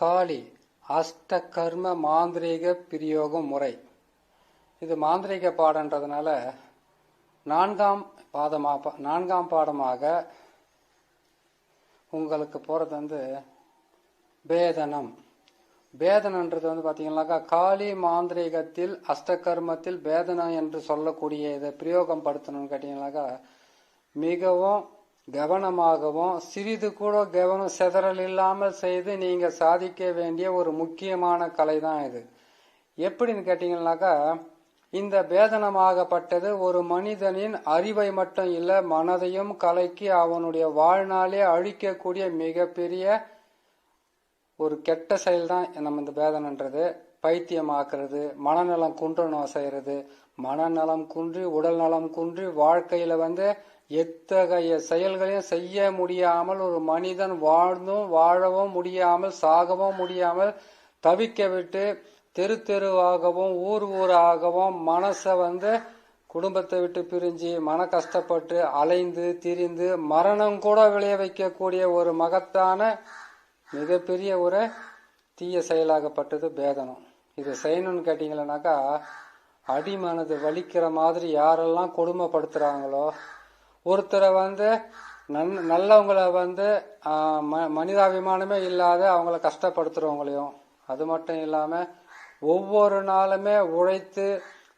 காளி காளி அஷ்டகர்ம மாந்திரீக பிரயோக முறை. இது மாந்திரீக பாடன்றதுனால நான்காம் பாதமா நான்காம் பாடமாக உங்களுக்கு போகிறது வந்து பேதனம். பேதனன்றது வந்து பார்த்தீங்கன்னாக்கா காளி மாந்திரீகத்தில் அஷ்டகர்மத்தில் பேதனம் என்று சொல்லக்கூடிய இதை பிரயோகம் படுத்தணும்னு கேட்டீங்கன்னாக்கா மிகவும் கவனமாகவும் சிறிது கூட கவனம் சிதறல் இல்லாமல் செய்து நீங்க சாதிக்க வேண்டிய ஒரு முக்கியமான கலை தான் இது. எப்படின்னு கேட்டீங்கன்னாக்கா இந்த பேதனமாகப்பட்டது ஒரு மனிதனின் அறிவை மட்டும் இல்ல மனதையும் கலைக்கு அவனுடைய வாழ்நாளே அழிக்கக்கூடிய மிகப்பெரிய ஒரு கெட்ட செயல் தான் நம்ம இந்த பேதனன்றது. பைத்தியமாக்குறது மனநலம் குன்றணும் செய்யறது மனநலம் குன்றி உடல் நலம் குன்றி வாழ்க்கையில வந்து எத்தகைய செயல்களையும் செய்ய முடியாமல் ஒரு மனிதன் வாழ்ந்தும் வாழவும் முடியாமல் சாகவும் முடியாமல் தவிக்க விட்டு தெரு தெருவாகவும் ஊர் ஊராகவும் மனசை வந்து குடும்பத்தை விட்டு பிரிஞ்சு மன கஷ்டப்பட்டு அலைந்து திரிந்து மரணம் கூட விளைய வைக்கக்கூடிய ஒரு மகத்தான மிகப்பெரிய ஒரு தீய செயலாகப்பட்டது பேதனம் இது செய்யணும்னு கேட்டீங்களனாக்கா அடிமனது வலிக்கிற மாதிரி யாரெல்லாம் கொடுமைப்படுத்துறாங்களோ ஒருத்தரை வந்து நன் நல்லவங்களை வந்து ம- மனிதாபிமானமே இல்லாத அவங்கள கஷ்டப்படுத்துறவங்களையும் அது மட்டும் இல்லாமல் ஒவ்வொரு நாளுமே உழைத்து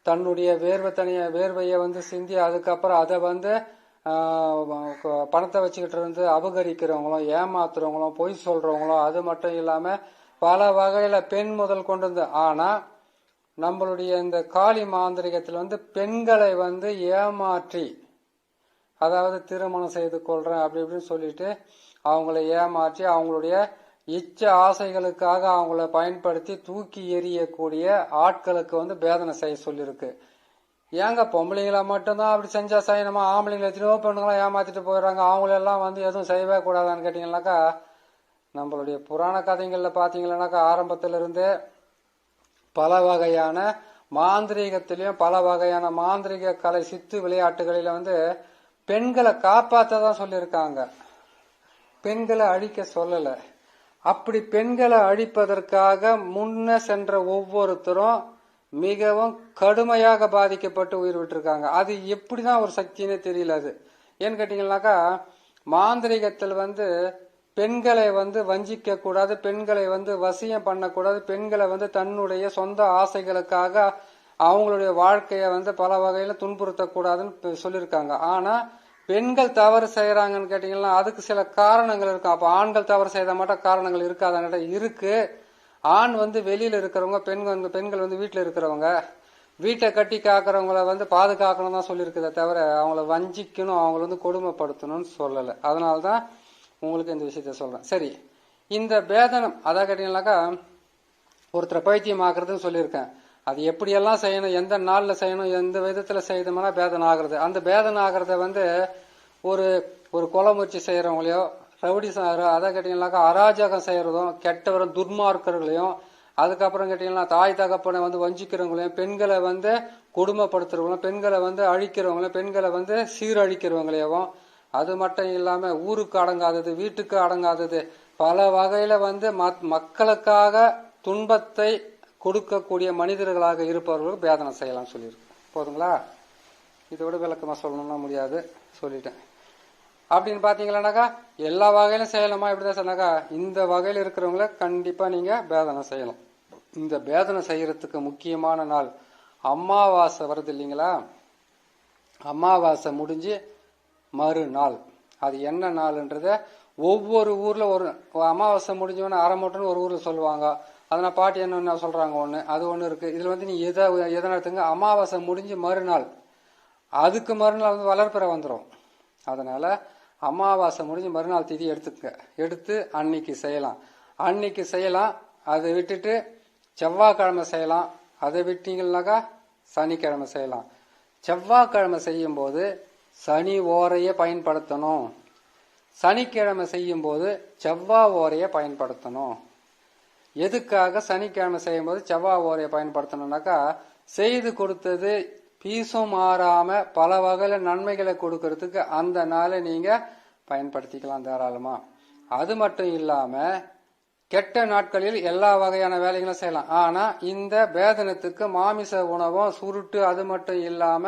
தன்னுடைய வேர்வை தனிய வேர்வையை வந்து சிந்தி அதுக்கப்புறம் அதை வந்து பணத்தை வச்சுக்கிட்டு இருந்து அபகரிக்கிறவங்களும் ஏமாத்துறவங்களும் பொய் சொல்றவங்களும் அது மட்டும் இல்லாமல் பல வகையில் பெண் முதல் கொண்டு வந்து ஆனால் நம்மளுடைய இந்த காளி மாந்திரிகத்தில் வந்து பெண்களை வந்து ஏமாற்றி அதாவது திருமணம் செய்து கொள்றேன் அப்படி இப்படின்னு சொல்லிட்டு அவங்கள ஏமாற்றி அவங்களுடைய இச்ச ஆசைகளுக்காக அவங்கள பயன்படுத்தி தூக்கி எறியக்கூடிய ஆட்களுக்கு வந்து பேதனை செய்ய சொல்லியிருக்கு. ஏங்க பொம்பளைங்களை மட்டும்தான் அப்படி செஞ்சா செய்யணுமா ஆம்பளைங்களை எத்தனையோ பெண்ணுங்களாம் ஏமாத்திட்டு போயிடுறாங்க. அவங்களெல்லாம் வந்து எதுவும் செய்யவே கூடாதான்னு கேட்டீங்கன்னாக்கா நம்மளுடைய புராண கதைகள்ல பாத்தீங்கன்னாக்கா ஆரம்பத்திலிருந்தே பல வகையான மாந்திரீகத்திலையும் பல வகையான மாந்திரீக கலை சித்து விளையாட்டுகளில வந்து பெண்களை காப்பாற்ற தான் சொல்லியிருக்காங்க. பெண்களை அழிக்க சொல்லலை. அப்படி பெண்களை அழிப்பதற்காக முன்ன சென்ற ஒவ்வொருத்தரும் மிகவும் கடுமையாக பாதிக்கப்பட்டு உயிர் விட்டுருக்காங்க. அது எப்படிதான் ஒரு சக்தினே தெரியல அது. ஏன்னு கேட்டீங்கன்னாக்கா மாந்திரிகத்தில் வந்து பெண்களை வந்து வஞ்சிக்க கூடாது பெண்களை வந்து வசியம் பண்ணக்கூடாது பெண்களை வந்து தன்னுடைய சொந்த ஆசைகளுக்காக அவங்களுடைய வாழ்க்கையை வந்து பல வகையில துன்புறுத்தக்கூடாதுன்னு சொல்லியிருக்காங்க. ஆனா பெண்கள் தவறு செய்யறாங்கன்னு கேட்டீங்கன்னா அதுக்கு சில காரணங்கள் இருக்கும் அப்போ ஆண்கள் தவறு செய்த மட்டும் காரணங்கள் இருக்காதான்னு இருக்கு. ஆண் வந்து வெளியில இருக்கிறவங்க பெண்கள் வந்து பெண்கள் வந்து வீட்டில் இருக்கிறவங்க வீட்டை கட்டி காக்கிறவங்கள வந்து பாதுகாக்கணும் தான் சொல்லியிருக்குதே தவிர அவங்கள வஞ்சிக்கணும் அவங்கள வந்து கொடுமைப்படுத்தணும்னு சொல்லலை. அதனால தான் உங்களுக்கு இந்த விஷயத்த சொல்றேன். சரி இந்த பேதனம் அதான் கேட்டீங்கன்னாக்கா ஒருத்தரை பைத்தியம் ஆக்குறதுன்னு சொல்லியிருக்கேன். அது எப்படியெல்லாம் செய்யணும் எந்த நாளில் செய்யணும் எந்த விதத்தில் செய்தோம்னா பேதன் ஆகிறது அந்த பேதன் ஆகுறத வந்து ஒரு ஒரு கொலை முயற்சி செய்யறவங்களையோ ரவுடி அதை கேட்டிங்கனாக்கா அராஜகம் செய்கிறதும் கெட்டவரும் துர்மார்க்கர்களையும் அதுக்கப்புறம் கேட்டிங்கன்னா தாய் தகப்பனை வந்து வஞ்சிக்கிறவங்களையும் பெண்களை வந்து கொடுமைப்படுத்துறவங்களும் பெண்களை வந்து அழிக்கிறவங்களையும் பெண்களை வந்து சீரழிக்கிறவங்களையும் அது மட்டும் இல்லாமல் ஊருக்கு அடங்காதது வீட்டுக்கு அடங்காதது பல வகையில் வந்து மத்- மக்களுக்காக துன்பத்தை கொடுக்கக்கூடிய மனிதர்களாக இருப்பவர்களுக்கு பேதனை செய்யலாம் சொல்லியிருக்கு போதுங்களா? இதை விட விளக்கமாக சொல்லணும்னா முடியாது சொல்லிட்டேன். அப்படின்னு பார்த்தீங்களானாக்கா எல்லா வகையிலும் செய்யலாமா? இப்படிதான் சொன்னாக்கா இந்த வகையில் இருக்கிறவங்கள கண்டிப்பாக நீங்கள் பேதனை செய்யலாம். இந்த பேதனை செய்யறதுக்கு முக்கியமான நாள் அமாவாசை வருது இல்லைங்களா? அமாவாசை முடிஞ்சு மறுநாள். அது என்ன நாள்ன்றத ஒவ்வொரு ஊரில் ஒரு அமாவாசை முடிஞ்சவொடனே அரை மூட்டைன்னு ஒரு ஊரில் சொல்லுவாங்க. நான் பாட்டி என்ன சொல்றாங்க ஒண்ணு அது ஒண்ணு இருக்கு. இதுல வந்து நீ எதை எதை நடத்துங்க? அமாவாசை முடிஞ்சு மறுநாள். அதுக்கு மறுநாள் வந்து வளர்ப்பிற வந்துடும் அதனால அமாவாசை முடிஞ்சு மறுநாள் திதி எடுத்துக்க எடுத்து அன்னைக்கு செய்யலாம். அன்னைக்கு செய்யலாம். அதை விட்டுட்டு செவ்வாய்க்கிழமை செய்யலாம். அதை விட்டீங்கன்னாக்கா சனிக்கிழமை செய்யலாம். செவ்வாய்க்கிழமை செய்யும்போது சனி ஓரையை பயன்படுத்தணும். சனிக்கிழமை செய்யும்போது செவ்வாய் ஓரையை பயன்படுத்தணும். எதுக்காக சனிக்கிழமை செய்யும்போது செவ்வாய் ஓரையை பயன்படுத்தணும்னாக்கா செய்து கொடுத்தது பீசும் மாறாம பல வகையில நன்மைகளை கொடுக்கறதுக்கு அந்த நாளை நீங்க பயன்படுத்திக்கலாம் தாராளமா. அது மட்டும் இல்லாம கெட்ட நாட்களில் எல்லா வகையான வேலைகளும் செய்யலாம். ஆனா இந்த பேதனத்துக்கு மாமிச உணவும் சுருட்டு அது மட்டும் இல்லாம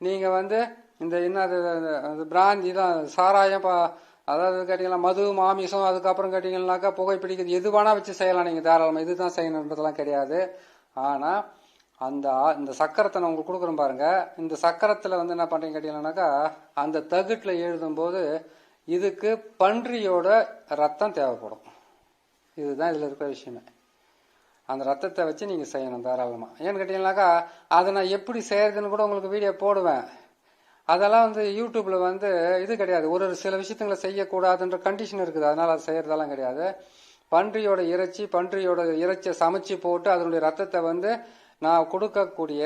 நீங்க வந்து இந்த என்னது பிராந்தி தான் சாராயம் பா- அதாவது கேட்டீங்கன்னா மது மாமிசம் அதுக்கப்புறம் கேட்டீங்கன்னாக்கா புகைப்பிடிக்கிறது எது வேணா வச்சு செய்யலாம் நீங்கள் தாராளமாக இதுதான் செய்யணுன்றதுலாம் கிடையாது. ஆனால் அந்த இந்த சக்கரத்தை நான் உங்களுக்கு கொடுக்குறேன் பாருங்க. இந்த சக்கரத்தில் வந்து என்ன பண்ணுறீங்க கேட்டீங்கன்னாக்கா அந்த தகுட்டில் எழுதும்போது இதுக்கு பன்றியோட ரத்தம் தேவைப்படும். இதுதான் இதில் இருக்கிற விஷயமே. அந்த ரத்தத்தை வச்சு நீங்கள் செய்யணும் தாராளமாக ஏன்னு கேட்டீங்கன்னாக்கா அதை நான் எப்படி செய்யறதுன்னு கூட உங்களுக்கு வீடியோ போடுவேன். அதெல்லாம் வந்து யூடியூப்ல வந்து இது கிடையாது. ஒரு ஒரு சில விஷயத்துங்களை செய்யக்கூடாதுன்ற கண்டிஷன் இருக்குது. அதனால அது செய்யறதெல்லாம் கிடையாது. பன்றியோட இறைச்சி பன்றியோட இறைச்சியை சமைச்சு போட்டு அதனுடைய ரத்தத்தை வந்து நான் கொடுக்கக்கூடிய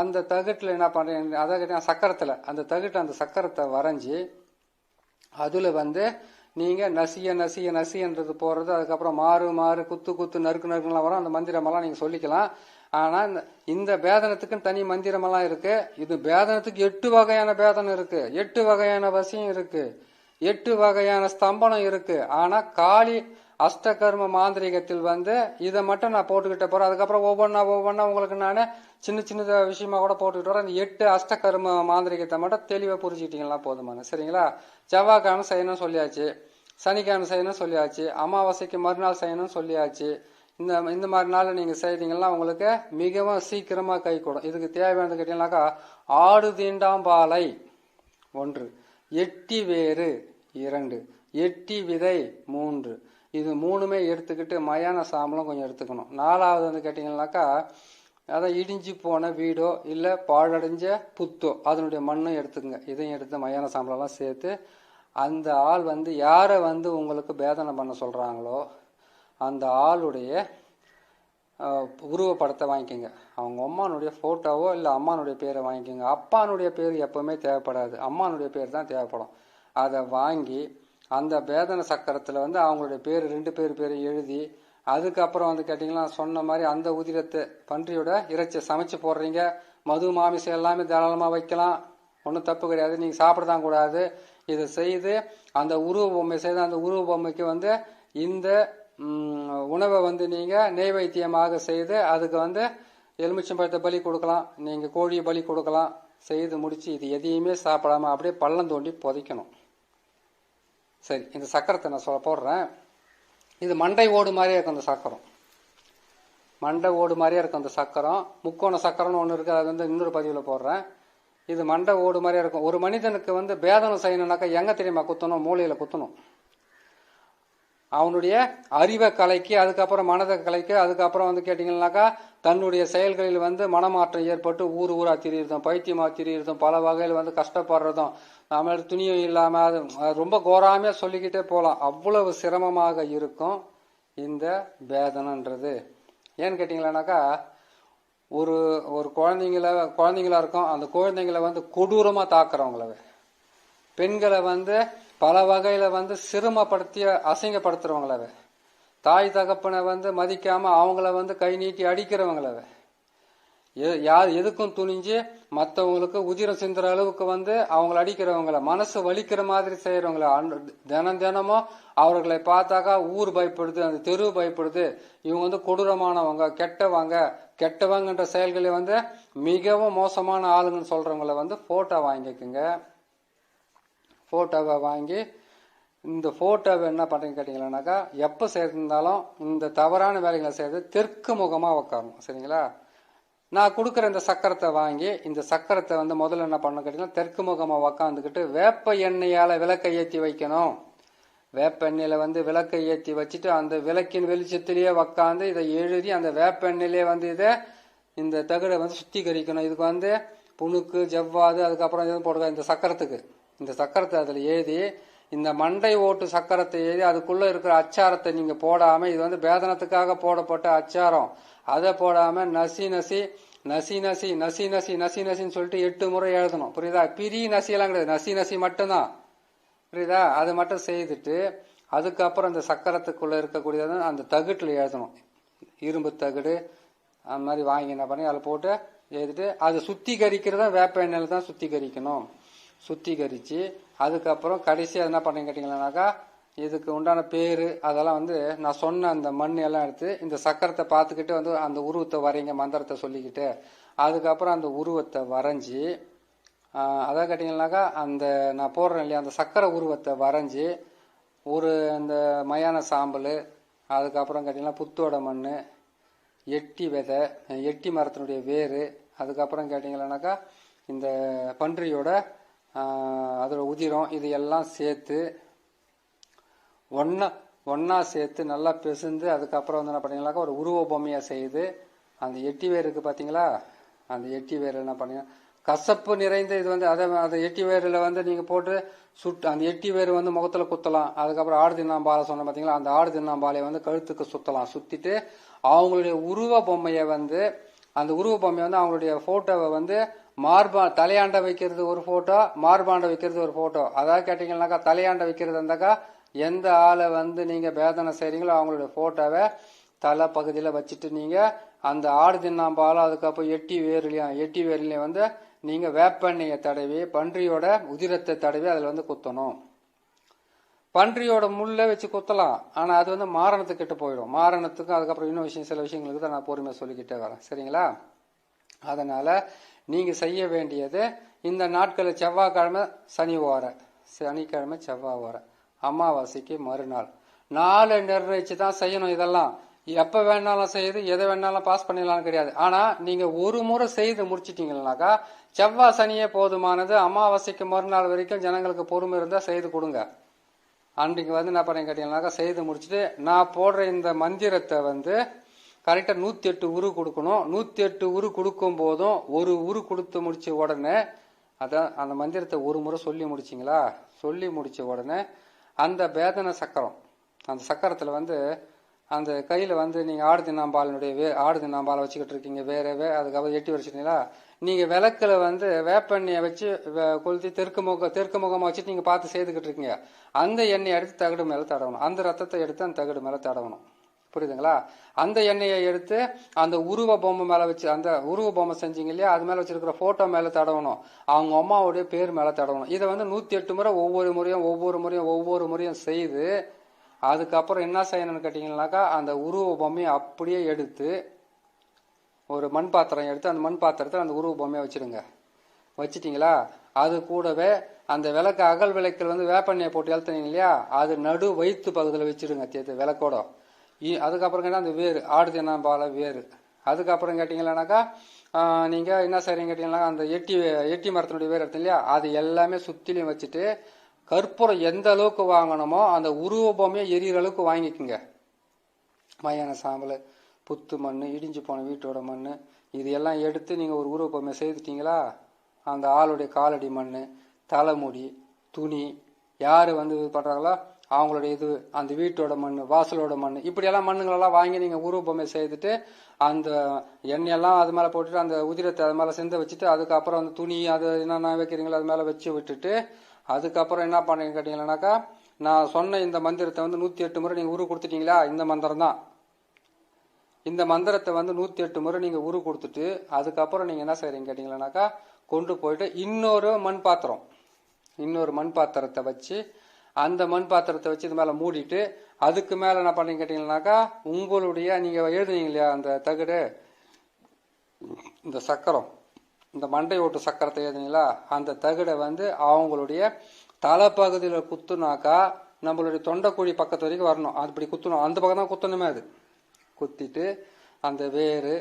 அந்த தகுட்டில் என்ன பண்றேன்? அதை சக்கரத்தில். அந்த தகுட்டு அந்த சக்கரத்தை வரைஞ்சி அதில் வந்து நீங்கள் நசிய நசிய நசியன்றது போகிறது அதுக்கப்புறம் மாறு மாறு குத்து குத்து நறுக்கு நறுக்குலாம் வரும். அந்த மந்திரமெல்லாம் நீங்கள் சொல்லிக்கலாம். ஆனா இந்த- இந்த பேதனத்துக்குன்னு தனி மந்திரமெல்லாம் இருக்கு. இது பேதனத்துக்கு எட்டு வகையான பேதனம் இருக்கு. எட்டு வகையான வசியம் இருக்கு. எட்டு வகையான ஸ்தம்பனம் இருக்கு. ஆனா காளி அஷ்டகர்ம மாந்திரிகத்தில் வந்து இதை மட்டும் நான் போட்டுக்கிட்ட போறேன். அதுக்கப்புறம் ஒவ்வொன்றா ஒவ்வொன்றா உங்களுக்கு நான் சின்ன சின்ன விஷயமா கூட போட்டுக்கிட்டு வரேன். இந்த எட்டு அஷ்டகர்ம மாந்திரிகத்தை மட்டும் தெளிவாக புரிஞ்சுக்கிட்டீங்களா போதுமான. சரிங்களா? செவ்வாய்க்கிழமை செய்யணும் சொல்லியாச்சு. சனிக்கிழமை செய்யணும் சொல்லியாச்சு. அமாவாசைக்கு மறுநாள் செய்யணும் சொல்லியாச்சு. இந்த இந்த மாதிரி நாள் நீங்கள் செய்தீங்கன்னா உங்களுக்கு மிகவும் சீக்கிரமாக கை கூடும். இதுக்கு தேவையானது கேட்டீங்கன்னாக்கா ஆடு தீண்டாம்பாலை. ஒன்று. எட்டி வேறு. இரண்டு. எட்டி விதை. மூன்று. இது மூணுமே எடுத்துக்கிட்டு மயான சாம்பலும் கொஞ்சம் எடுத்துக்கணும். நாலாவது வந்து கேட்டிங்கன்னாக்கா அதான் இடிஞ்சு போன வீடோ இல்லை பாழடைஞ்ச புத்தோ அதனுடைய மண்ணும் எடுத்துக்கங்க. இதையும் எடுத்து மயான சாம்பலெல்லாம் சேர்த்து அந்த ஆள் வந்து யாரை வந்து உங்களுக்கு பேதனை பண்ண சொல்கிறாங்களோ அந்த ஆளுடைய உருவப்படத்தை வாங்கிக்கோங்க. அவங்க அம்மானுடைய ஃபோட்டோவோ இல்லை அம்மானுடைய பேரை வாங்கிக்கோங்க. அப்பானுடைய பேர் எப்பவுமே தேவைப்படாது. அம்மானுடைய பேர் தான் தேவைப்படும். அதை வாங்கி அந்த வேதனை சக்கரத்தில் வந்து அவங்களுடைய பேர் ரெண்டு பேர் பேரை எழுதி அதுக்கப்புறம் வந்து கேட்டிங்கன்னா சொன்ன மாதிரி அந்த உதிரத்தை பன்றியோட இறைச்சி சமைச்சு போடுறீங்க. மது மாமிசம் எல்லாமே தாராளமாக வைக்கலாம். ஒன்றும் தப்பு கிடையாது. நீங்கள் சாப்பிட தான் கூடாது. இதை செய்து அந்த உருவ பொம்மை செய்து அந்த உருவ பொம்மைக்கு வந்து இந்த உணவை வந்து நீங்கள் நெய்வைத்தியமாக செய்து அதுக்கு வந்து எலுமிச்சம்பழத்தை பலி கொடுக்கலாம். நீங்கள் கோழியை பலி கொடுக்கலாம். செய்து முடித்து இது எதையுமே சாப்பிடாம அப்படியே பள்ளம் தோண்டி புதைக்கணும். சரி இந்த சக்கரத்தை நான் சொல்ல போடுறேன். இது மண்டை ஓடு மாதிரியே இருக்கும் அந்த சக்கரம். மண்டை ஓடு மாதிரியே இருக்கும் அந்த சக்கரம். முக்கோண சக்கரம்னு ஒன்று இருக்குது அது வந்து இன்னொரு பதிவில் போடுறேன். இது மண்டை ஓடு மாதிரியே இருக்கும். ஒரு மனிதனுக்கு வந்து பேதனம் செய்யணும்னாக்கா எங்கே தெரியுமா குத்தணும்? மூளையில் குத்தணும். அவனுடைய அறிவை கலைக்கு அதுக்கப்புறம் மனதை கலைக்கு அதுக்கப்புறம் வந்து கேட்டிங்கன்னாக்கா தன்னுடைய செயல்களில் வந்து மனமாற்றம் ஏற்பட்டு ஊர் ஊராக திரியிறதும் பைத்தியமாக திரியிறதும் பல வகையில் வந்து கஷ்டப்படுறதும் நம்மள துணியும் இல்லாமல் அது ரொம்ப கோராமையாக சொல்லிக்கிட்டே போகலாம் அவ்வளவு சிரமமாக இருக்கும் இந்த வேதனைன்றது. ஏன்னு கேட்டிங்களானாக்கா ஒரு ஒரு குழந்தைங்கள குழந்தைங்களா இருக்கும் அந்த குழந்தைங்கள வந்து கொடூரமாக தாக்குறவங்கள. பெண்களை வந்து பல வகையில் வந்து சிரமப்படுத்தி அசிங்கப்படுத்துறவங்கள தாய் தகப்பனை வந்து மதிக்காமல் அவங்கள வந்து கை நீட்டி அடிக்கிறவங்கள எ- யார் எதுக்கும் துணிஞ்சு மற்றவங்களுக்கு உதிரம் சிந்துற அளவுக்கு வந்து அவங்கள அடிக்கிறவங்கள மனசு வலிக்கிற மாதிரி செய்யறவங்கள அன்- தினம் தினமும் அவர்களை பார்த்தாக்கா ஊர் பயப்படுது அந்த தெரு பயப்படுது. இவங்க வந்து கொடூரமானவங்க கெட்டவங்க கெட்டவங்கன்ற செயல்களை வந்து மிகவும் மோசமான ஆளுங்கன்னு சொல்கிறவங்கள வந்து போட்டோ வாங்கிக்கோங்க. ஃபோட்டோவை வாங்கி இந்த ஃபோட்டோவை என்ன பண்ணுறீங்க கேட்டிங்களானாக்கா எப்போ சேர்ந்தாலும் இந்த தவறான வேலைகளை செய்கிறது தெற்கு முகமாக உட்காரணும் சரிங்களா? நான் கொடுக்குற இந்த சக்கரத்தை வாங்கி இந்த சக்கரத்தை வந்து முதல்ல என்ன பண்ணணும் கேட்டிங்கன்னா தெற்கு முகமாக உக்காந்துக்கிட்டு வேப்ப எண்ணெயால் விளக்கை ஏற்றி வைக்கணும். வேப்ப எண்ணெயில் வந்து விளக்கை ஏற்றி வச்சுட்டு அந்த விளக்கின் வெளிச்சத்திலேயே உக்காந்து இதை எழுதி அந்த வேப்ப எண்ணெயிலே வந்து இதை இந்த தகடை வந்து சுத்திகரிக்கணும். இதுக்கு வந்து புணுக்கு ஜவ்வாது அதுக்கப்புறம் எதுவும் போடுற இந்த சக்கரத்துக்கு. இந்த சக்கரத்தை அதில் எழுதி இந்த மண்டை ஓட்டு சக்கரத்தை எழுதி அதுக்குள்ளே இருக்கிற அச்சாரத்தை நீங்கள் போடாமல் இது வந்து வேதனத்துக்காக போடப்பட்ட அச்சாரம். அதை போடாமல் நசி நசி நசி நசி நசி நசி நசி நசின்னு சொல்லிட்டு எட்டு முறை எழுதணும். புரியுதா? பிரி நசியெல்லாம் கிடையாது. நசி நசி மட்டும்தான். புரியுதா? அது மட்டும் செய்துட்டு அதுக்கப்புறம் அந்த சக்கரத்துக்குள்ளே இருக்கக்கூடியது அந்த தகுட்டில் எழுதணும். இரும்பு தகடு அந்த மாதிரி வாங்கி என்ன பண்ணி அதில் போட்டு எழுதிட்டு அது சுத்திகரிக்கிறதா வேப்ப எண்ணெயில் தான் சுத்திகரிக்கணும். சுத்திகரிச்சு அதுக்கப்புறம் கடைசியாக என்ன பண்ணீங்க கேட்டிங்கன்னாக்கா இதுக்கு உண்டான பேர் அதெல்லாம் வந்து நான் சொன்ன அந்த மண் எல்லாம் எடுத்து இந்த சக்கரத்தை பார்த்துக்கிட்டு வந்து அந்த உருவத்தை வரைங்க மந்திரத்தை சொல்லிக்கிட்டு. அதுக்கப்புறம் அந்த உருவத்தை வரைஞ்சி அதான் அதை கேட்டிங்கனாக்கா அந்த நான் போடுறேன் இல்லையா அந்த சக்கரை உருவத்தை வரைஞ்சி ஒரு இந்த மயான சாம்பல் அதுக்கப்புறம் கேட்டிங்கன்னா புத்தோட மண் எட்டி விதை எட்டி மரத்தினுடைய வேர் அதுக்கப்புறம் கேட்டிங்களானாக்கா இந்த பன்றியோட அதோட உதிரம் இது எல்லாம் சேர்த்து ஒன்றா ஒன்றா சேர்த்து நல்லா பிசைந்து அதுக்கப்புறம் வந்து என்ன பண்ணீங்கன்னாக்கா ஒரு உருவ பொம்மையாக செய்து அந்த எட்டி வேருக்கு பார்த்தீங்களா? அந்த எட்டி வேர் என்ன பண்ணீங்க கசப்பு நிறைந்த இது வந்து அதை அந்த எட்டி வேரில் வந்து நீங்கள் போட்டு சுட்டு அந்த எட்டி வேர் வந்து முகத்தில் குத்தலாம். அதுக்கப்புறம் ஆடு தின்னாம்பாலை சொன்ன பார்த்தீங்களா? அந்த ஆடு தின்னாம்பாலையை வந்து கழுத்துக்கு சுத்தலாம். சுத்திட்டு அவங்களுடைய உருவ பொம்மையை வந்து அந்த உருவ பொம்மையை வந்து அவங்களுடைய போட்டோவை வந்து மார்பா தலையாண்ட வைக்கிறது ஒரு போட்டோ மார்பாண்ட வைக்கிறது ஒரு போட்டோ அதாவது கேட்டீங்கன்னாக்கா தலையாண்ட வைக்கிறது இருந்தாக்கா எந்த ஆளை வந்து நீங்க வேதனை செய்றீங்களோ அவங்களுடைய போட்டோவை தலை பகுதியில் வச்சுட்டு நீங்க அந்த ஆடு தின்னாம்பாலும் அதுக்கப்புறம் எட்டி வேர்லையும் எட்டி வேர்லையும் வந்து நீங்க வேப்பெண்ணெயை தடவி பன்றியோட உதிரத்தை தடவி அதில் வந்து குத்தணும். பன்றியோட முள்ளை வச்சு குத்தலாம். ஆனால் அது வந்து மாரணத்துக்கிட்ட போயிடும். மாரணத்துக்கும் அதுக்கப்புறம் இன்னும் விஷயம் சில விஷயங்களுக்கு தான் நான் பொறுமையாக சொல்லிக்கிட்டே வரேன். சரிங்களா? அதனால நீங்க செய்ய வேண்டியது இந்த நாட்களில் செவ்வாய்க்கிழமை சனி ஓர சனிக்கிழமை செவ்வாய் ஓர அமாவாசைக்கு மறுநாள். நாளை நிர்ணயிச்சு தான் செய்யணும் இதெல்லாம். எப்ப வேணாலும் செய்து எதை வேணாலும் பாஸ் பண்ணிடலாம்னு கிடையாது. ஆனா நீங்க ஒரு முறை செய்து முடிச்சிட்டீங்கன்னாக்கா செவ்வாய் சனியே போதுமானது. அமாவாசைக்கு மறுநாள் வரைக்கும் ஜனங்களுக்கு பொறுமை இருந்தா செய்து கொடுங்க. அன்றைக்கு வந்து என்ன பண்ணி கேட்டீங்கன்னாக்கா செய்து முடிச்சுட்டு நான் போடுற இந்த மந்திரத்தை வந்து கரெக்டாக நூற்றி எட்டு உரு கொடுக்கணும். நூற்றி எட்டு உரு கொடுக்கும் போதும் ஒரு உரு கொடுத்து முடிச்ச உடனே அதான் அந்த மந்திரத்தை ஒரு முறை சொல்லி முடிச்சிங்களா? சொல்லி முடிச்ச உடனே அந்த பேதன சக்கரம் அந்த சக்கரத்தில் வந்து அந்த கையில் வந்து நீங்கள் ஆடு தின்னாம்பாலினுடைய வே ஆடு தின்னாம்பாலை வச்சுக்கிட்டு இருக்கீங்க வேறவே அதுக்கப்புறம் எட்டி வச்சுட்டீங்களா நீங்கள் விளக்கில் வந்து வேப்பெண்ணெயை வச்சு வே- கொளுத்தி தெற்கு முகம் தெற்கு முகமாக வச்சுட்டு நீங்கள் பார்த்து செய்துக்கிட்டு இருக்கீங்க. அந்த எண்ணெயை எடுத்து தகடு மேலே தடவணும். அந்த ரத்தத்தை எடுத்து அந்த தகடு மேலே தடவணும். புரியுதுங்களா? அந்த எண்ணெயை எடுத்து அந்த உருவ பொம்மை மேலே வச்சு அந்த உருவ பொம்மை செஞ்சீங்க இல்லையா? அது மேலே வச்சிருக்கிற ஃபோட்டோ மேலே தடவணும். அவங்க அம்மாவுடைய பேர் மேலே தடவணும். இதை வந்து நூற்றி எட்டு முறை ஒவ்வொரு முறையும் ஒவ்வொரு முறையும் ஒவ்வொரு முறையும் செய்து அதுக்கப்புறம் என்ன செய்யணும்னு கேட்டிங்கன்னாக்கா அந்த உருவ பொம்மையை அப்படியே எடுத்து ஒரு மண் பாத்திரம் எடுத்து அந்த மண் பாத்திரத்தில் அந்த உருவ பொம்மையை வச்சுடுங்க. வச்சிட்டிங்களா? அது கூடவே அந்த விளக்கு அகல் விளக்கில் வந்து வேப்பெண்ணெயை போட்டு எழுத்துனீங்க இல்லையா? அது நடு வயிற்று பகுதியில் வச்சுடுங்க தேத்து விளக்கோட. அதுக்கப்புறம் கேட்டால் அந்த வேறு ஆடு தினாம்பால வேறு. அதுக்கப்புறம் கேட்டிங்களானாக்கா நீங்கள் என்ன செய்கிறீங்க கேட்டிங்கன்னா அந்த எட்டி எட்டி மரத்தினுடைய வேர் எடுத்தீங்க இல்லையா அது எல்லாமே சுற்றிலையும் வச்சுட்டு கற்பூரம் எந்த அளவுக்கு வாங்கணுமோ அந்த உருவ பொம்மையை எரியிற அளவுக்கு வாங்கிக்கோங்க. மயான சாம்பல் புத்து மண் இடிஞ்சு போன வீட்டோட மண் இது எல்லாம் எடுத்து நீங்கள் ஒரு உருவ பொம்மையை செய்துட்டீங்களா? அந்த ஆளுடைய காலடி மண் தலைமுடி துணி யார் வந்து இது பண்ணுறாங்களோ அவங்களுடைய இது அந்த வீட்டோட மண் வாசலோட மண் இப்படியெல்லாம் மண்ணுங்களெல்லாம் வாங்கி நீங்கள் உருவபொம்மை செய்துட்டு அந்த எண்ணெயெல்லாம் அது மேலே போட்டுட்டு அந்த உதிரத்தை அது மேலே சிந்த வச்சுட்டு அதுக்கப்புறம் அந்த துணி அது என்னென்ன வைக்கிறீங்களோ அது மேலே வச்சு விட்டுட்டு அதுக்கப்புறம் என்ன பண்ணீங்க கேட்டிங்கன்னாக்கா நான் சொன்ன இந்த மந்திரத்தை வந்து நூற்றி எட்டு முறை நீங்கள் உரு கொடுத்துட்டீங்களா? இந்த மந்திரம் தான். இந்த மந்திரத்தை வந்து நூற்றி எட்டு முறை நீங்கள் உரு கொடுத்துட்டு அதுக்கப்புறம் நீங்கள் என்ன செய்கிறீங்க கேட்டிங்களானாக்கா கொண்டு போயிட்டு இன்னொரு மண் பாத்திரம் இன்னொரு மண் பாத்திரத்தை வச்சு அந்த மண் பாத்திரத்தை வச்சு இது மேலே மூடிட்டு அதுக்கு மேலே என்ன பண்ணி கேட்டிங்கன்னாக்கா உங்களுடைய நீங்கள் எழுதுனீங்க இல்லையா அந்த தகடு? இந்த சக்கரம். இந்த மண்டை ஓட்டு சக்கரத்தை எழுதுனீங்களா? அந்த தகடை வந்து அவங்களுடைய தலைப்பகுதியில் குத்துனாக்கா நம்மளுடைய தொண்டைக்குழி பக்கத்து வரைக்கும் வரணும். அது குத்தணும். அந்த பக்கம் தான் குத்தணுமே அது. குத்திட்டு அந்த வேறு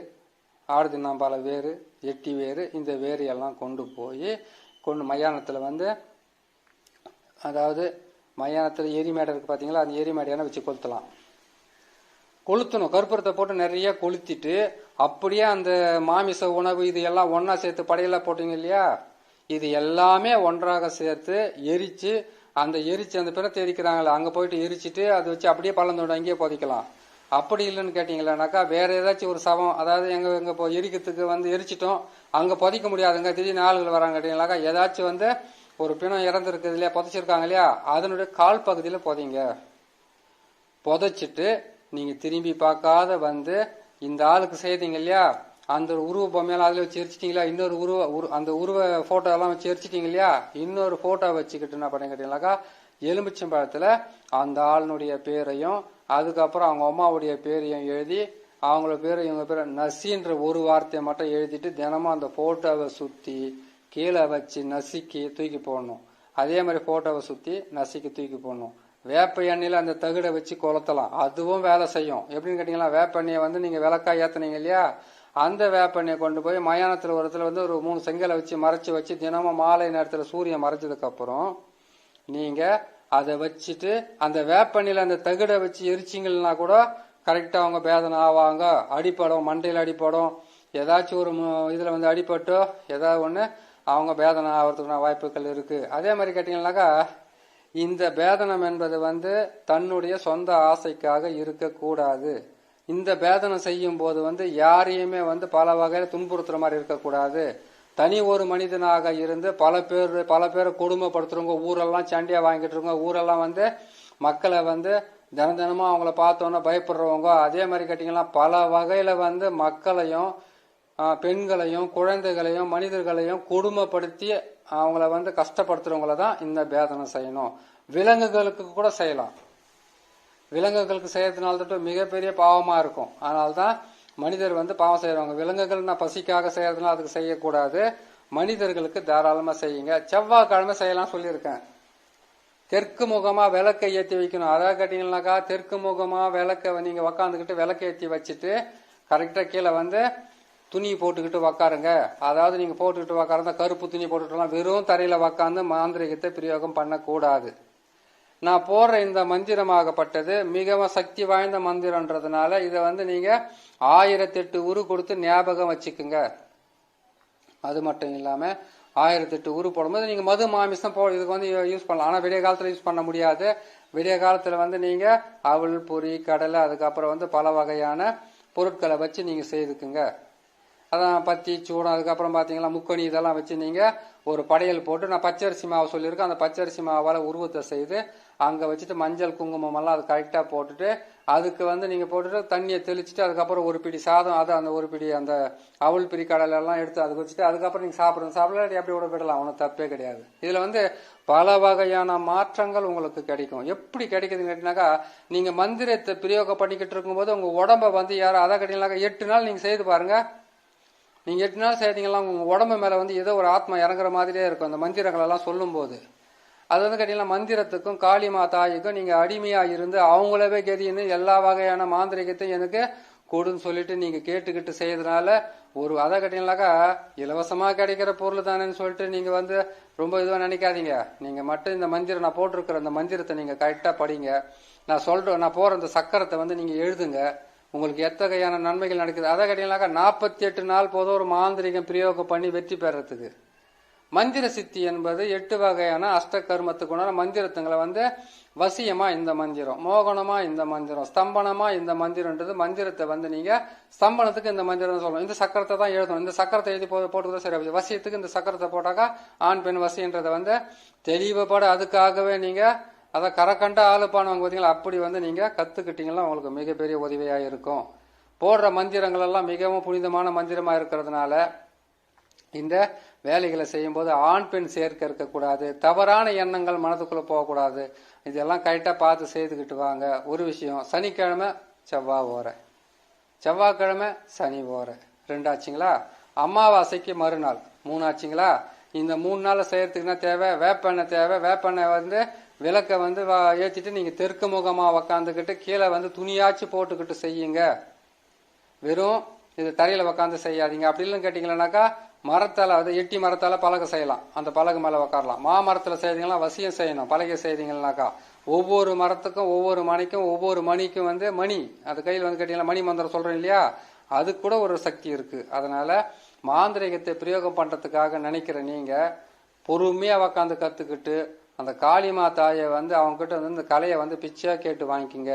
ஆடுதினாம்பால வேறு எட்டி வேறு இந்த வேறு எல்லாம் கொண்டு போய் கொண்டு மயானத்தில் வந்து அதாவது மயானத்தில் எரிமேடை இருக்குது பார்த்தீங்களா அந்த எரிமேடையான வச்சு கொளுத்தலாம். கொளுத்தணும். கற்பூரத்தை போட்டு நிறைய கொளுத்திட்டு அப்படியே அந்த மாமிச உணவு இது எல்லாம் ஒன்றா சேர்த்து படையெல்லாம் போட்டீங்க இல்லையா? இது எல்லாமே ஒன்றாக சேர்த்து எரிச்சு அந்த எரிச்சு அந்த பிறத்தை எரிக்கிறாங்களே அங்கே போயிட்டு எரிச்சிட்டு அதை வச்சு அப்படியே பழந்தோட அங்கேயே புதைக்கலாம். அப்படி இல்லைன்னு கேட்டிங்களானாக்கா வேற ஏதாச்சும் ஒரு சவம் அதாவது எங்கள் எங்கள் இப்போ எரிக்கிறதுக்கு வந்து எரிச்சிட்டோம் அங்கே புதைக்க முடியாதுங்க திடீர்னு ஆளுகள் வராங்க கேட்டிங்களாக்கா ஏதாச்சும் வந்து ஒரு பிணம் இறந்துருக்குது இல்லையா? புதைச்சிருக்காங்க இல்லையா? அதனுடைய கால் பகுதியில் புதைங்க. புதைச்சிட்டு நீங்கள் திரும்பி பார்க்காத வந்து இந்த ஆளுக்கு செய்தீங்க இல்லையா? அந்த உருவ பொம்மையெல்லாம் அதில் வச்சு எரிச்சிட்டிங்களா? இன்னொரு உருவ உரு அந்த உருவ ஃபோட்டோலாம் எல்லாம் வச்சு எரிச்சிட்டிங்க இல்லையா? இன்னொரு ஃபோட்டோ வச்சுக்கிட்டு என்ன பண்ணிக்கிட்டீங்களாக்கா கேட்டீங்கன்னாக்கா அந்த ஆளுனுடைய பேரையும் அதுக்கப்புறம் அவங்க அம்மாவுடைய பேரையும் எழுதி அவங்கள பேர் இவங்க பேர் நசின்ற ஒரு வார்த்தையை மட்டும் எழுதிட்டு தினமும் அந்த ஃபோட்டோவை சுற்றி கீழே வச்சு நசுக்கி தூக்கி போடணும். அதே மாதிரி ஃபோட்டோவை சுற்றி நசுக்கி தூக்கி போடணும். வேப்ப எண்ணெயில் அந்த தகுடை வச்சு கொளுத்தலாம். அதுவும் வேலை செய்யும். எப்படின்னு கேட்டிங்களா வேப்ப எண்ணெயை வந்து நீங்கள் விளக்கா ஏற்றுனீங்க இல்லையா? அந்த வேப்பெண்ணெயை கொண்டு போய் மயானத்தில் ஒரு இடத்துல வந்து ஒரு மூணு செங்கலை வச்சு மறைச்சி வச்சு தினமும் மாலை நேரத்தில் சூரியன் மறைச்சதுக்கப்புறம் நீங்கள் அதை வச்சுட்டு அந்த வேப்பெண்ணில் அந்த தகுடை வச்சு எரிச்சிங்கன்னா கூட கரெக்டாக அவங்க பேதனை ஆவாங்க. அடிப்படும் மண்டையில் அடிப்படும். ஏதாச்சும் ஒரு இதில் வந்து அடிப்பட்டோ ஏதாவது ஒன்று அவங்க பேதனை ஆகிறதுக்கான வாய்ப்புகள் இருக்கு. அதே மாதிரி கேட்டீங்கன்னாக்கா இந்த பேதனம் என்பது வந்து தன்னுடைய சொந்த ஆசைக்காக இருக்கக்கூடாது. இந்த பேதனம் செய்யும் போது வந்து யாரையுமே வந்து பல வகையில துன்புறுத்துற மாதிரி இருக்கக்கூடாது. தனி ஒரு மனிதனாக இருந்து பல பேர் பல பேரை கொடுமைப்படுத்துறவங்க ஊரெல்லாம் சண்டையா வாங்கிட்டு இருக்கவங்க ஊரெல்லாம் வந்து மக்களை வந்து தினம் தினமும் அவங்கள பார்த்தோன்னே பயப்படுறவங்க அதே மாதிரி கேட்டீங்கன்னா பல வகையில வந்து மக்களையும் பெண்களையும் குழந்தைகளையும் மனிதர்களையும் கொடுமைப்படுத்தி அவங்கள வந்து கஷ்டப்படுத்துறவங்கள தான் இந்த பேதனை செய்யணும். விலங்குகளுக்கு கூட செய்யலாம். விலங்குகளுக்கு செய்யறதுனால தான் மிகப்பெரிய பாவமா இருக்கும். அதனால்தான் மனிதர் வந்து பாவம் செய்யறவங்க விலங்குகள் நான் பசிக்காக செய்யறதுனால அதுக்கு செய்யக்கூடாது. மனிதர்களுக்கு தாராளமா செய்யுங்க. செவ்வாய்க்கிழமை செய்யலாம் சொல்லியிருக்கேன். தெற்கு முகமா விளக்கை ஏற்றி வைக்கணும். அதாவது கேட்டீங்கன்னாக்கா தெற்கு முகமா விளக்க நீங்க உக்காந்துக்கிட்டு விளக்க ஏற்றி வச்சுட்டு கரெக்டா கீழே வந்து துணி போட்டுக்கிட்டு உக்காருங்க. அதாவது நீங்க போட்டுக்கிட்டு உக்காருந்தா கருப்பு துணி போட்டுக்கலாம் வெறும் தரையில உக்காந்து மாந்திரிகத்தை பிரயோகம் பண்ணக்கூடாது. நான் போடுற இந்த மந்திரமாகப்பட்டது மிகவும் சக்தி வாய்ந்த மந்திரன்றதுனால இதை வந்து நீங்க ஆயிரத்தெட்டு உரு கொடுத்து ஞாபகம் வச்சுக்குங்க. அது மட்டும் இல்லாம ஆயிரத்தெட்டு உரு போடும்போது நீங்க மது மாமிசம் போ இதுக்கு வந்து யூஸ் பண்ணலாம். ஆனா விடிய காலத்துல யூஸ் பண்ண முடியாது. விடிய காலத்துல வந்து நீங்க அவள் பொரி கடலை அதுக்கப்புறம் வந்து பல வகையான பொருட்களை வச்சு நீங்க செய்துக்குங்க. அதான் பத்தி சூடம் அதுக்கப்புறம் பார்த்தீங்கன்னா முக்கணி இதெல்லாம் வச்சு நீங்கள் ஒரு படையல் போட்டு நான் பச்சரிசி மாவு சொல்லியிருக்கேன் அந்த பச்சரிசி மாவால் உருவத்தை செய்து அங்கே வச்சுட்டு மஞ்சள் குங்குமம் எல்லாம் அது கரெக்டாக போட்டுட்டு அதுக்கு வந்து நீங்கள் போட்டுட்டு தண்ணியை தெளிச்சுட்டு அதுக்கப்புறம் ஒரு பிடி சாதம் அதை அந்த ஒரு பிடி அந்த அவல் பிரி கடலை எல்லாம் எடுத்து அதுக்கு வச்சுட்டு அதுக்கப்புறம் நீங்கள் சாப்பிடுறது சாப்பிடலாம் எப்படி கூட விடலாம் ஒன்றும் தப்பே கிடையாது. இதில் வந்து பல வகையான மாற்றங்கள் உங்களுக்கு கிடைக்கும். எப்படி கிடைக்குதுன்னு கேட்டினாக்கா நீங்கள் மந்திரத்தை பிரயோகம் பண்ணிக்கிட்டு இருக்கும்போது உங்கள் உடம்ப வந்து யாரும் அதை கேட்டீங்கன்னாக்கா எட்டு நாள் நீங்கள் செய்து பாருங்கள் நீங்க எட்டு நாள் செய்தீங்களா உங்க உடம்பு மேல வந்து ஏதோ ஒரு ஆத்மா இறங்குற மாதிரியே இருக்கும். அந்த மந்திரங்கள் எல்லாம் சொல்லும் போது அது வந்து கேட்டீங்கன்னா மந்திரத்துக்கும் காளிமா தாய்க்கும் நீங்க அடிமையா இருந்து அவங்களவே கெதின்னு எல்லா வகையான மாந்திரிகத்தையும் எனக்கு கொடுன்னு சொல்லிட்டு நீங்க கேட்டுக்கிட்டு செய்யறதுனால ஒரு அதை கேட்டீங்கன்னாக்கா இலவசமா கிடைக்கிற பொருள் தானேன்னு சொல்லிட்டு நீங்க வந்து ரொம்ப இதுவா நினைக்காதீங்க. நீங்க மட்டும் இந்த மந்திரம் நான் போட்டிருக்கிற அந்த மந்திரத்தை நீங்க கரெக்டா படிங்க. நான் சொல்றேன் நான் போற அந்த சக்கரத்தை வந்து நீங்க எழுதுங்க. உங்களுக்கு எத்தகையான நன்மைகள் நடக்குது? அதை கேட்டீங்கன்னாக்கா நாற்பத்தி எட்டு நாள் போதும் ஒரு மாந்திரிகம் பிரயோகம் பண்ணி வெற்றி பெறத்துக்கு மந்திர சித்தி என்பது எட்டு வகையான அஷ்ட கர்மத்துக்குண்டான மந்திரத்துங்களை வந்து வசியமா இந்த மந்திரம் மோகனமா இந்த மந்திரம் ஸ்தம்பனமா இந்த மந்திரம்ன்றது மந்திரத்தை வந்து நீங்க ஸ்தம்பனத்துக்கு இந்த மந்திரம் சொல்லணும். இந்த சக்கரத்தை தான் எழுதணும். இந்த சக்கரத்தை எழுதி போ போட்டுதான் சரி வசியத்துக்கு இந்த சக்கரத்தை போட்டாக்கா ஆண் பெண் வசின்றதை வந்து தெளிவுபட அதுக்காகவே நீங்க அதை கரக்கண்ட ஆளுப்பானவங்க பார்த்தீங்களா அப்படி வந்து நீங்கள் கத்துக்கிட்டீங்கன்னா உங்களுக்கு மிகப்பெரிய உதவியாக இருக்கும். போடுற மந்திரங்கள் எல்லாம் மிகவும் புனிதமான மந்திரமாக இருக்கிறதுனால இந்த வேலைகளை செய்யும்போது ஆண் பெண் சேர்க்க இருக்கக்கூடாது தவறான எண்ணங்கள் மனதுக்குள்ளே போகக்கூடாது இதெல்லாம் கரெக்டாக பார்த்து செய்துக்கிட்டு வாங்க. ஒரு விஷயம் சனிக்கிழமை செவ்வாய் ஓர. செவ்வாய்க்கிழமை சனி ஓர. ரெண்டாச்சுங்களா? அமாவாசைக்கு மறுநாள். மூணாச்சுங்களா? இந்த மூணு நாள் செய்யறதுக்குன்னா தேவை? வேப்பெண்ணெய் தேவை. வேப்பெண்ணெய் வந்து விளக்கை வந்து வ- ஏத்திட்டு நீங்க தெற்கு முகமாக உக்காந்துக்கிட்டு கீழே வந்து துணியாச்சு போட்டுக்கிட்டு செய்யுங்க. வெறும் இது தரையில் உக்காந்து செய்யாதீங்க. அப்படி இல்லைன்னு கேட்டீங்கன்னாக்கா அது எட்டி மரத்தால் பலகை செய்யலாம். அந்த பலகை மேலே உட்காரலாம் மாமரத்துல செய்தீங்கன்னா வசியம் செய்யணும். பலகை செய்தீங்கன்னாக்கா ஒவ்வொரு மரத்துக்கும் ஒவ்வொரு மணிக்கும் ஒவ்வொரு மணிக்கும் வந்து மணி. அது கையில் வந்து கேட்டீங்கன்னா மணி மந்திரம் சொல்கிறேன் இல்லையா? அது கூட ஒரு சக்தி இருக்குது அதனால் மாந்திரிகத்தை பிரயோகம் பண்ணுறதுக்காக நினைக்கிற நீங்கள் பொறுமையாக உக்காந்து கற்றுக்கிட்டு அந்த காளிமா தாயை வந்து அவங்ககிட்ட வந்து இந்த கலையை வந்து பிச்சையாக கேட்டு வாங்கிக்கிங்க.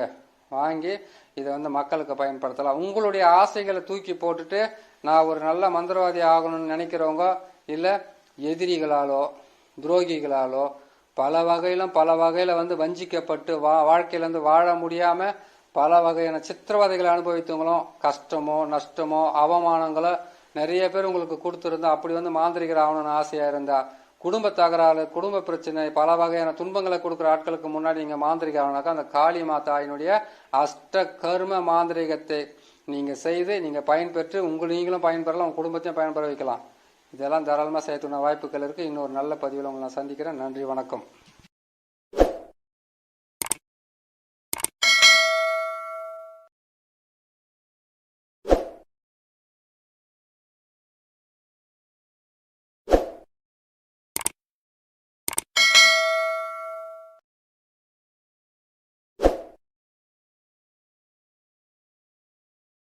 வாங்கி இதை வந்து மக்களுக்கு பயன்படுத்தலாம். உங்களுடைய ஆசைகளை தூக்கி போட்டுட்டு நான் ஒரு நல்ல மந்திரவாதி ஆகணும்னு நினைக்கிறவங்க இல்லை எதிரிகளாலோ துரோகிகளாலோ பல வகையிலும் பல வகையில் வந்து வஞ்சிக்கப்பட்டு வா வாழ்க்கையிலேருந்து வாழ முடியாமல் பல வகையான சித்திரவதைகளை அனுபவித்தவங்களும் கஷ்டமோ நஷ்டமோ அவமானங்களோ நிறைய பேர் உங்களுக்கு கொடுத்துருந்தா அப்படி வந்து மாந்திரிகர் ஆகணும்னு ஆசையாக இருந்தால் குடும்ப தகராறு குடும்ப பிரச்சனை பல வகையான துன்பங்களை கொடுக்குற ஆட்களுக்கு முன்னாடி நீங்க மாந்திரிக அந்த காளி மாதாயினுடைய அஷ்ட கர்ம மாந்திரிகத்தை நீங்க செய்து நீங்க பயன்பெற்று உங்க நீங்களும் பயன்பெறலாம் உங்க குடும்பத்தையும் பயன்பெற வைக்கலாம். இதெல்லாம் தாராளமாக செய்யக்கூடிய வாய்ப்புகள் இருக்கு. இன்னொரு நல்ல பதிவில் உங்களை நான் சந்திக்கிறேன். நன்றி வணக்கம்.